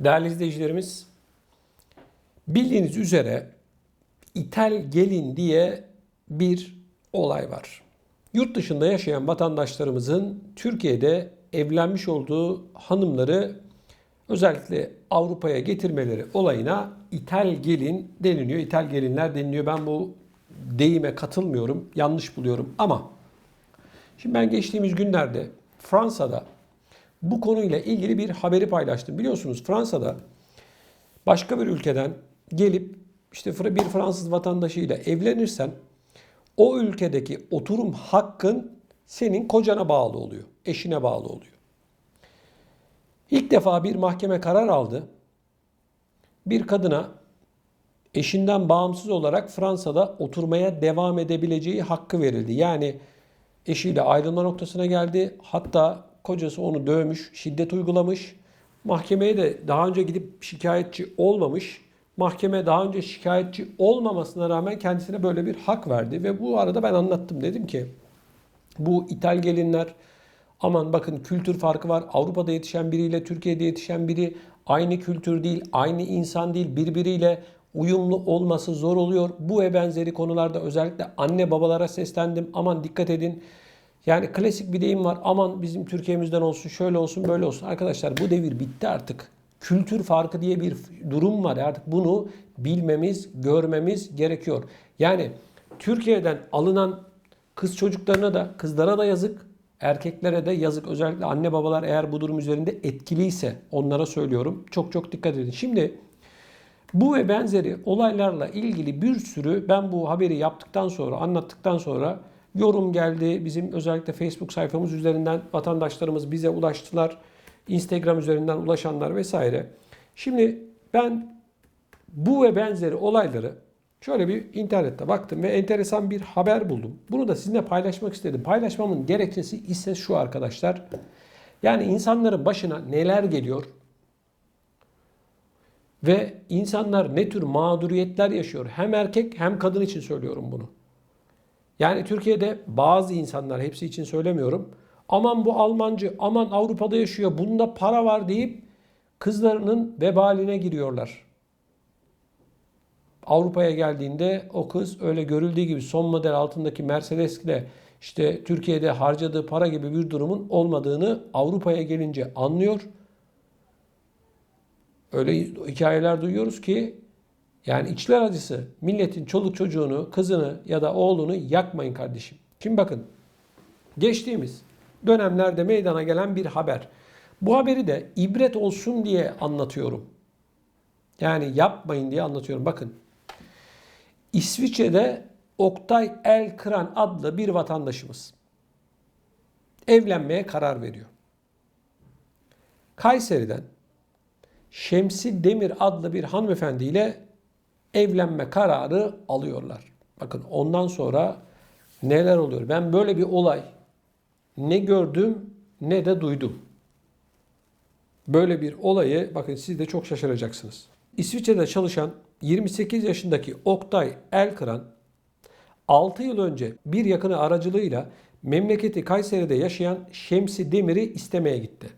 Değerli izleyicilerimiz, bildiğiniz üzere İthal Gelin diye bir olay var. Yurt dışında yaşayan vatandaşlarımızın Türkiye'de evlenmiş olduğu hanımları özellikle Avrupa'ya getirmeleri olayına İthal Gelin deniliyor. İthal Gelinler deniliyor. Ben bu deyime katılmıyorum. Yanlış buluyorum ama şimdi ben geçtiğimiz günlerde Fransa'da bu konuyla ilgili bir haberi paylaştım. Biliyorsunuz Fransa'da başka bir ülkeden gelip işte bir Fransız vatandaşıyla evlenirsen o ülkedeki oturum hakkın senin kocana bağlı oluyor. Eşine bağlı oluyor. İlk defa bir mahkeme karar aldı. Bir kadına eşinden bağımsız olarak Fransa'da oturmaya devam edebileceği hakkı verildi. Yani eşiyle ayrılma noktasına geldi. Hatta kocası onu dövmüş, şiddet uygulamış. Mahkemeye de daha önce gidip şikayetçi olmamış. Mahkeme daha önce şikayetçi olmamasına rağmen kendisine böyle bir hak verdi. Ve bu arada ben anlattım. Dedim ki bu ithal gelinler aman bakın kültür farkı var. Avrupa'da yetişen biriyle Türkiye'de yetişen biri aynı kültür değil, aynı insan değil. Birbiriyle uyumlu olması zor oluyor. Bu ve benzeri konularda özellikle anne babalara seslendim. Aman dikkat edin. Yani klasik bir deyim var. Aman bizim Türkiye'mizden olsun, şöyle olsun, böyle olsun. Arkadaşlar bu devir bitti artık. Kültür farkı diye bir durum var. Artık bunu bilmemiz, görmemiz gerekiyor. Yani Türkiye'den alınan kız çocuklarına da, kızlara da yazık, erkeklere de yazık. Özellikle anne babalar eğer bu durum üzerinde etkiliyse onlara söylüyorum. Çok çok dikkat edin. Şimdi bu ve benzeri olaylarla ilgili bir sürü ben bu haberi yaptıktan sonra, anlattıktan sonra yorum geldi. Bizim özellikle Facebook sayfamız üzerinden vatandaşlarımız bize ulaştılar. Instagram üzerinden ulaşanlar vesaire. Şimdi ben bu ve benzeri olayları şöyle bir internette baktım ve enteresan bir haber buldum. Bunu da sizinle paylaşmak istedim. Paylaşmamın gerekçesi ise şu arkadaşlar. Yani insanların başına neler geliyor? Ve insanlar ne tür mağduriyetler yaşıyor? Hem erkek hem kadın için söylüyorum bunu. Yani Türkiye'de bazı insanlar, hepsi için söylemiyorum. Aman bu Almancı, aman Avrupa'da yaşıyor, bunda para var deyip kızlarının vebaline giriyorlar. Avrupa'ya geldiğinde o kız öyle görüldüğü gibi son model altındaki Mercedes ile işte Türkiye'de harcadığı para gibi bir durumun olmadığını Avrupa'ya gelince anlıyor. Öyle hikayeler duyuyoruz ki yani içler acısı milletin çoluk çocuğunu, kızını ya da oğlunu yakmayın kardeşim. Şimdi bakın geçtiğimiz dönemlerde meydana gelen bir haber. Bu haberi de ibret olsun diye anlatıyorum. Yani yapmayın diye anlatıyorum. Bakın İsviçre'de Oktay Elkran adlı bir vatandaşımız evlenmeye karar veriyor. Kayseri'den Şemsi Demir adlı bir hanımefendiyle evlenme kararı alıyorlar. Bakın ondan sonra neler oluyor? Ben böyle bir olay ne gördüm ne de duydum. Böyle bir olayı bakın siz de çok şaşıracaksınız. İsviçre'de çalışan 28 yaşındaki Oktay Elkıran 6 yıl önce bir yakını aracılığıyla memleketi Kayseri'de yaşayan Şemsi Demir'i istemeye gitti.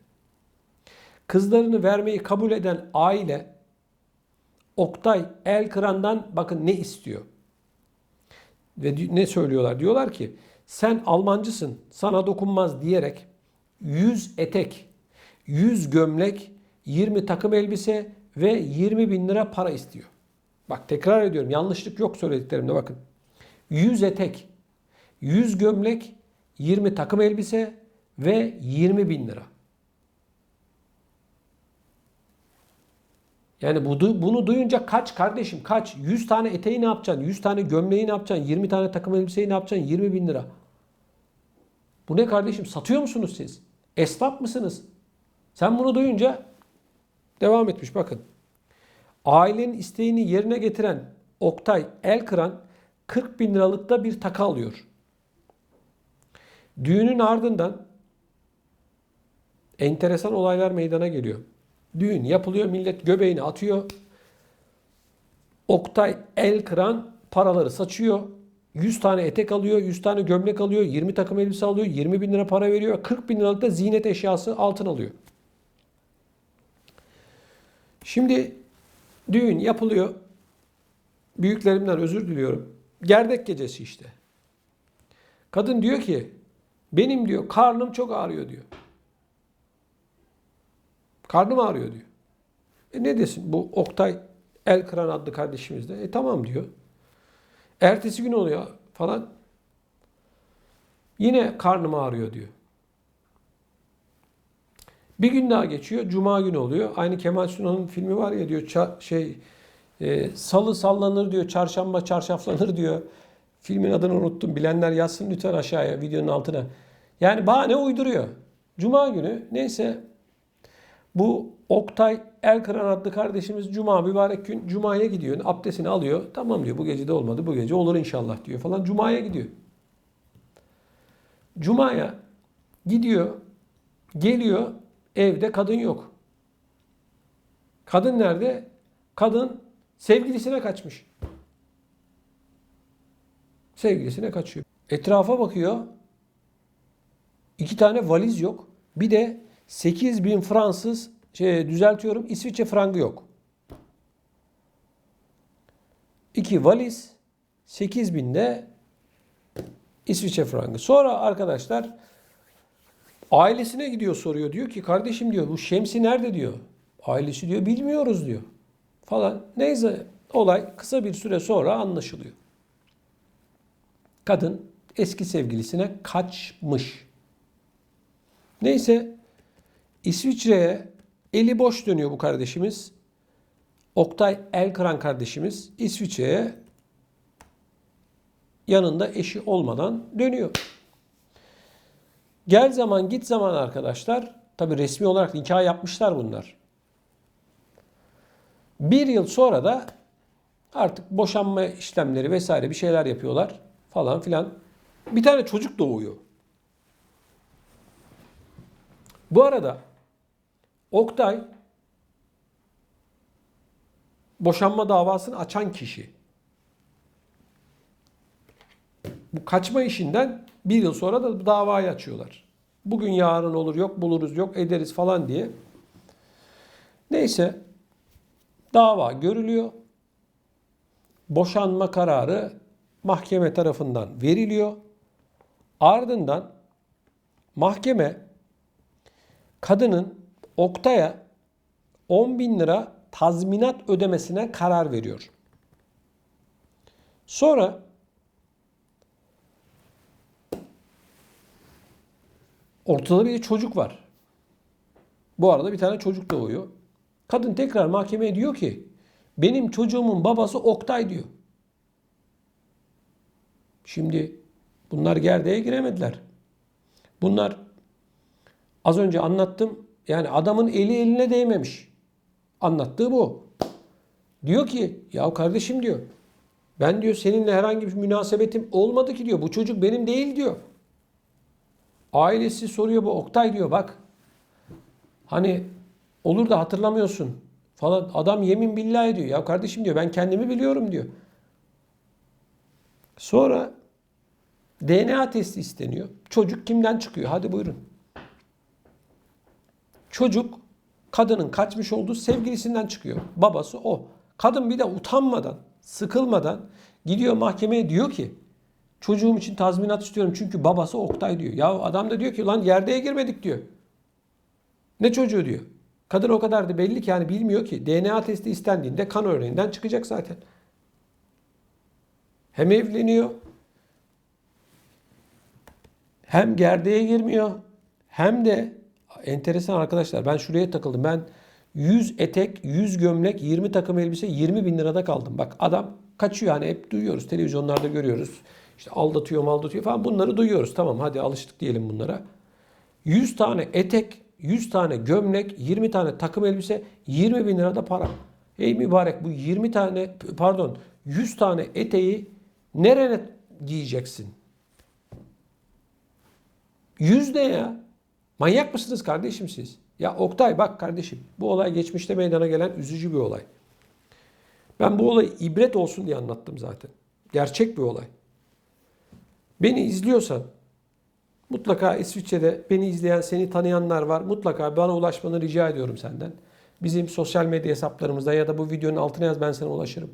Kızlarını vermeyi kabul eden aile Oktay Elkıran'dan bakın ne istiyor? Ve ne söylüyorlar? Diyorlar ki sen Almancısın sana dokunmaz diyerek 100 etek, 100 gömlek, 20 takım elbise ve 20 bin lira para istiyor. Bak tekrar ediyorum yanlışlık yok söylediklerimde bakın. 100 etek, 100 gömlek, 20 takım elbise ve 20 bin lira. Yani bu, bunu duyunca kaç kardeşim kaç? 100 tane eteği ne yapacaksın? 100 tane gömleği ne yapacaksın? 20 tane takım elbiseyi ne yapacaksın? 20 bin lira. Bu ne kardeşim? Satıyor musunuz siz? Esnaf mısınız? Sen bunu duyunca devam etmiş bakın. Ailenin isteğini yerine getiren Oktay Elkıran 40 bin liralıkta bir taka alıyor. Düğünün ardından enteresan olaylar meydana geliyor. Düğün yapılıyor, millet göbeğini atıyor. Oktay el kıran paraları saçıyor. 100 tane etek alıyor, 100 tane gömlek alıyor, 20 takım elbise alıyor, 20 bin lira para veriyor, 40 bin liralık da ziynet eşyası altın alıyor. Şimdi düğün yapılıyor. Büyüklerimden özür diliyorum. Gerdek gecesi işte. Kadın diyor ki benim diyor karnım çok ağrıyor diyor. Karnım ağrıyor diyor. E ne desin bu Oktay Elkıran adlı kardeşimiz de. E tamam diyor. Ertesi gün oluyor falan. Yine karnım ağrıyor diyor. Bir gün daha geçiyor. Cuma günü oluyor. Aynı Kemal Sunal'ın filmi var ya diyor şey e, salı sallanır diyor. Çarşamba çarşaflanır diyor. Filmin adını unuttum. Bilenler yazsın lütfen aşağıya videonun altına. Yani bahane uyduruyor. Cuma günü neyse bu Oktay Elkıran adlı kardeşimiz Cuma mübarek gün Cuma'ya gidiyor. Abdestini alıyor. Tamam diyor bu gece de olmadı. Bu gece olur inşallah diyor falan. Cuma'ya gidiyor. Cuma'ya gidiyor. Geliyor. Evde kadın yok. Kadın nerede? Kadın sevgilisine kaçmış. Sevgilisine kaçıyor. Etrafa bakıyor. İki tane valiz yok. Bir de 8 bin Fransız şey, düzeltiyorum İsviçre frangı yok. İki valiz 8 binde İsviçre frangı. Sonra arkadaşlar ailesine gidiyor soruyor. Diyor ki kardeşim diyor bu Şemsi nerede diyor. Ailesi diyor bilmiyoruz diyor. Falan. Neyse olay kısa bir süre sonra anlaşılıyor. Kadın eski sevgilisine kaçmış. Neyse İsviçre'ye eli boş dönüyor bu kardeşimiz. Oktay Elkıran kardeşimiz İsviçre'ye yanında eşi olmadan dönüyor. Gel zaman git zaman arkadaşlar. Tabi resmi olarak nikah yapmışlar bunlar. Bir yıl sonra da artık boşanma işlemleri vesaire bir şeyler yapıyorlar falan filan. Bir tane çocuk doğuyor. Bu arada Oktay boşanma davasını açan kişi. Bu kaçma işinden bir yıl sonra da davayı açıyorlar. Bugün yarın olur yok buluruz yok ederiz falan diye. Neyse dava görülüyor. Boşanma kararı mahkeme tarafından veriliyor. Ardından mahkeme kadının Oktay'a 10 bin lira tazminat ödemesine karar veriyor. Sonra ortada bir çocuk var. Bu arada bir tane çocuk doğuyor. Kadın tekrar mahkemeye diyor ki benim çocuğumun babası Oktay diyor. Şimdi bunlar gerdeğe giremediler. Bunlar az önce anlattım. Yani adamın eli eline değmemiş. Anlattığı bu. Diyor ki ya kardeşim diyor. Ben diyor seninle herhangi bir münasebetim olmadı ki diyor. Bu çocuk benim değil diyor. Ailesi soruyor bu Oktay diyor bak. Hani olur da hatırlamıyorsun falan. Adam yemin billahi diyor. Ya kardeşim diyor ben kendimi biliyorum diyor. Sonra DNA testi isteniyor. Çocuk kimden çıkıyor? Hadi buyurun. Çocuk kadının kaçmış olduğu sevgilisinden çıkıyor. Babası o. Kadın bir de utanmadan, sıkılmadan gidiyor mahkemeye diyor ki çocuğum için tazminat istiyorum çünkü babası Oktay diyor. Ya adam da diyor ki lan yerdeye girmedik diyor. Ne çocuğu diyor. Kadın o kadar da belli ki yani bilmiyor ki DNA testi istendiğinde kan örneğinden çıkacak zaten. Hem evleniyor hem gerdeğe girmiyor hem de enteresan arkadaşlar ben şuraya takıldım. Ben 100 etek, 100 gömlek, 20 takım elbise 20 bin lirada kaldım. Bak adam kaçıyor hani hep duyuyoruz televizyonlarda görüyoruz. İşte aldatıyor aldatıyor falan bunları duyuyoruz. Tamam hadi alıştık diyelim bunlara. 100 tane etek, 100 tane gömlek, 20 tane takım elbise 20 bin lirada para. Ey mübarek bu 20 tane pardon 100 tane eteği nereye giyeceksin? 100 ne ya? Manyak mısınız kardeşim siz? Ya Oktay bak kardeşim bu olay geçmişte meydana gelen üzücü bir olay. Ben bu olayı ibret olsun diye anlattım zaten. Gerçek bir olay. Beni izliyorsan mutlaka İsviçre'de beni izleyen, seni tanıyanlar var. Mutlaka bana ulaşmanı rica ediyorum senden. Bizim sosyal medya hesaplarımızda ya da bu videonun altına yaz ben sana ulaşırım.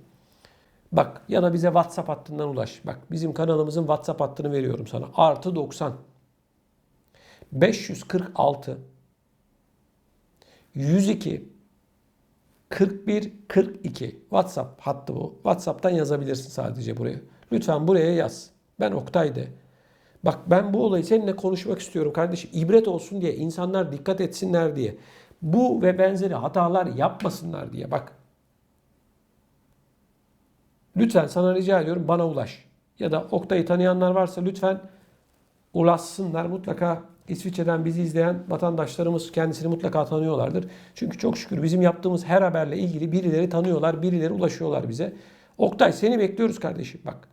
Bak ya da bize WhatsApp hattından ulaş. Bak bizim kanalımızın WhatsApp hattını veriyorum sana. Artı 90 546 102 41 42 WhatsApp hattı bu. WhatsApp'tan yazabilirsin sadece buraya. Lütfen buraya yaz. Ben Oktay'de. Bak ben bu olayı seninle konuşmak istiyorum kardeşim. İbret olsun diye, insanlar dikkat etsinler diye. Bu ve benzeri hatalar yapmasınlar diye. Bak. Lütfen sana rica ediyorum bana ulaş. Ya da Oktay'ı tanıyanlar varsa lütfen ulaşsınlar. Mutlaka İsviçre'den bizi izleyen vatandaşlarımız kendisini mutlaka tanıyorlardır. Çünkü çok şükür bizim yaptığımız her haberle ilgili birileri tanıyorlar, birileri ulaşıyorlar bize. Oktay seni bekliyoruz kardeşim bak.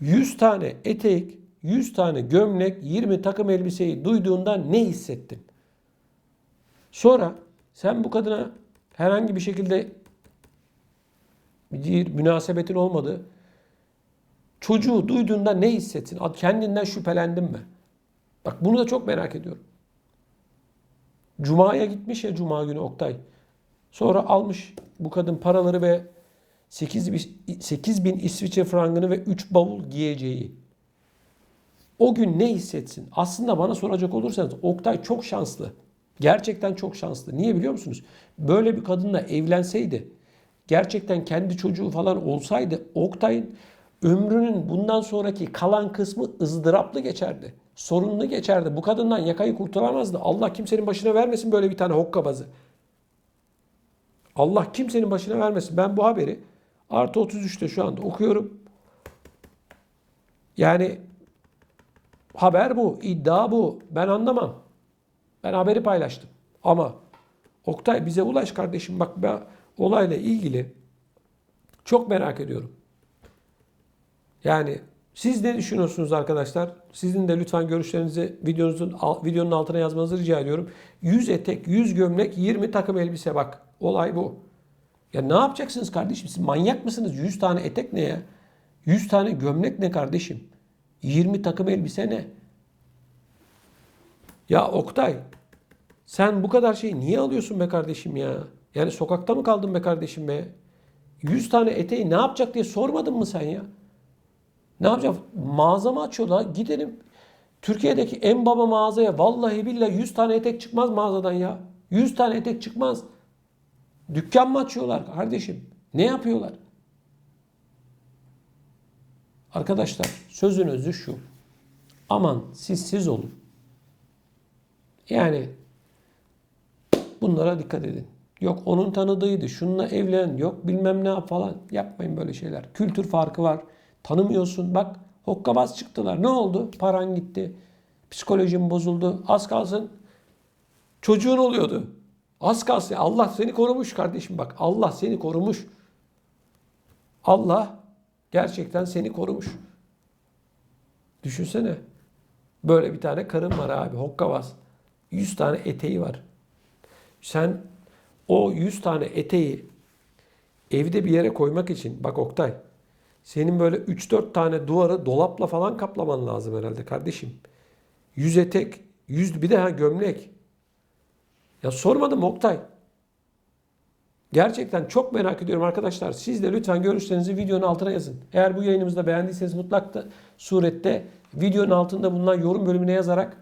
100 tane etek, 100 tane gömlek, 20 takım elbiseyi duyduğunda ne hissettin? Sonra sen bu kadına herhangi bir şekilde bir münasebetin olmadı. Çocuğu duyduğunda ne hissetsin? Kendinden şüphelendin mi? Bak bunu da çok merak ediyorum. Cuma'ya gitmiş ya Cuma günü Oktay. Sonra almış bu kadın paraları ve 8, bin- 8 bin İsviçre frangını ve 3 bavul giyeceği. O gün ne hissetsin? Aslında bana soracak olursanız Oktay çok şanslı. Gerçekten çok şanslı. Niye biliyor musunuz? Böyle bir kadınla evlenseydi, gerçekten kendi çocuğu falan olsaydı Oktay'ın ömrünün bundan sonraki kalan kısmı ızdıraplı geçerdi. Sorunlu geçerdi. Bu kadından yakayı kurtaramazdı. Allah kimsenin başına vermesin böyle bir tane hokkabazı. Allah kimsenin başına vermesin. Ben bu haberi artı 33'te şu anda okuyorum. Yani haber bu, iddia bu. Ben anlamam. Ben haberi paylaştım. Ama Oktay bize ulaş kardeşim bak ben olayla ilgili çok merak ediyorum. Yani siz ne düşünüyorsunuz arkadaşlar? Sizin de lütfen görüşlerinizi videonuzun videonun altına yazmanızı rica ediyorum. 100 etek, 100 gömlek, 20 takım elbise bak. Olay bu. Ya ne yapacaksınız kardeşim? Siz manyak mısınız? 100 tane etek ne ya? 100 tane gömlek ne kardeşim? 20 takım elbise ne? Ya Oktay sen bu kadar şeyi niye alıyorsun be kardeşim ya? Yani sokakta mı kaldın be kardeşim be? 100 tane eteği ne yapacak diye sormadın mı sen ya? Ne yapacağım? Mağaza mı açıyorlar? Gidelim. Türkiye'deki en baba mağazaya vallahi billahi 100 tane etek çıkmaz mağazadan ya. 100 tane etek çıkmaz. Dükkan mı açıyorlar kardeşim? Ne yapıyorlar? Arkadaşlar sözün özü şu. Aman siz siz olun. Yani bunlara dikkat edin. Yok onun tanıdığıydı. Şununla evlen. Yok bilmem ne yap falan. Yapmayın böyle şeyler. Kültür farkı var. Tanımıyorsun. Bak hokkabaz çıktılar. Ne oldu? Paran gitti. Psikolojin bozuldu. Az kalsın çocuğun oluyordu. Az kalsın. Allah seni korumuş kardeşim bak. Allah seni korumuş. Allah gerçekten seni korumuş. Düşünsene. Böyle bir tane karın var abi. Hokkabaz. 100 tane eteği var. Sen o 100 tane eteği evde bir yere koymak için bak Oktay senin böyle 3-4 tane duvarı dolapla falan kaplaman lazım herhalde kardeşim. 100 etek, 100 bir de ha gömlek. Ya sormadım Oktay. Gerçekten çok merak ediyorum arkadaşlar. Siz de lütfen görüşlerinizi videonun altına yazın. Eğer bu yayınımızı da beğendiyseniz mutlaka surette videonun altında bulunan yorum bölümüne yazarak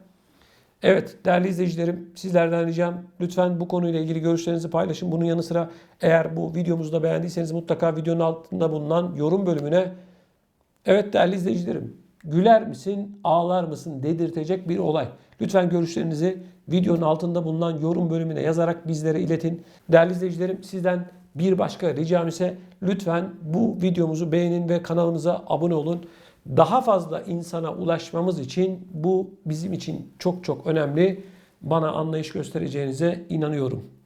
Evet değerli izleyicilerim sizlerden ricam lütfen bu konuyla ilgili görüşlerinizi paylaşın. Bunun yanı sıra eğer bu videomuzu da beğendiyseniz mutlaka videonun altında bulunan yorum bölümüne evet değerli izleyicilerim güler misin ağlar mısın dedirtecek bir olay. Lütfen görüşlerinizi videonun altında bulunan yorum bölümüne yazarak bizlere iletin. Değerli izleyicilerim sizden bir başka ricam ise lütfen bu videomuzu beğenin ve kanalımıza abone olun. Daha fazla insana ulaşmamız için bu bizim için çok çok önemli. Bana anlayış göstereceğinize inanıyorum.